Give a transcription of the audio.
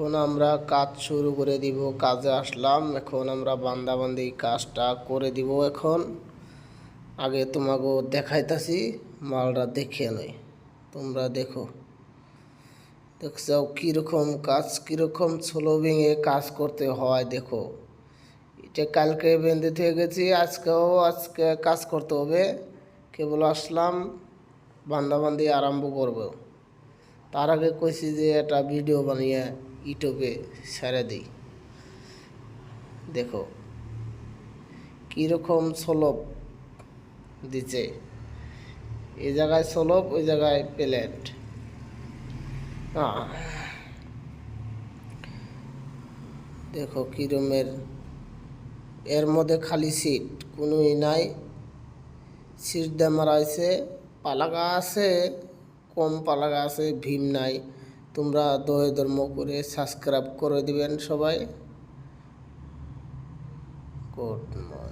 এখন আমরা কাজ শুরু করে দিব, কাজে আসলাম। এখন আমরা বান্দাবান্দি কাজটা করে দিব এখন। আগে তোমাকে দেখাইতাছি, মালটা দেখে নই তোমরা দেখো। দেখছ কীরকম কাজ, কীরকম ছোলো ভেঙে কাজ করতে হয়, দেখো। এটা কালকে বেঁধে থেকে গেছি, আজকেও আজকে কাজ করতে হবে। কেবল আসলাম, বান্দাবান্দি আরম্ভ করব। তার আগে কইছি যে একটা ভিডিও বানিয়ে ইউটিউবে ছেড়ে দিই। দেখো, কীরকম সলপ দিচ্ছে এ জায়গায় সলপ, ওই জায়গায় প্লেট। দেখো কীরমের, এর মধ্যে খালি সিট, কোনোই নাই। সিট দিয়ে মারা হয়েছে পালাগা আছে, কম পালাগা আছে, ভীম নাই। তোমরা দোহে ধর্ম করে সাবস্ক্রাইব করে দিবেন সবাই। Good morning.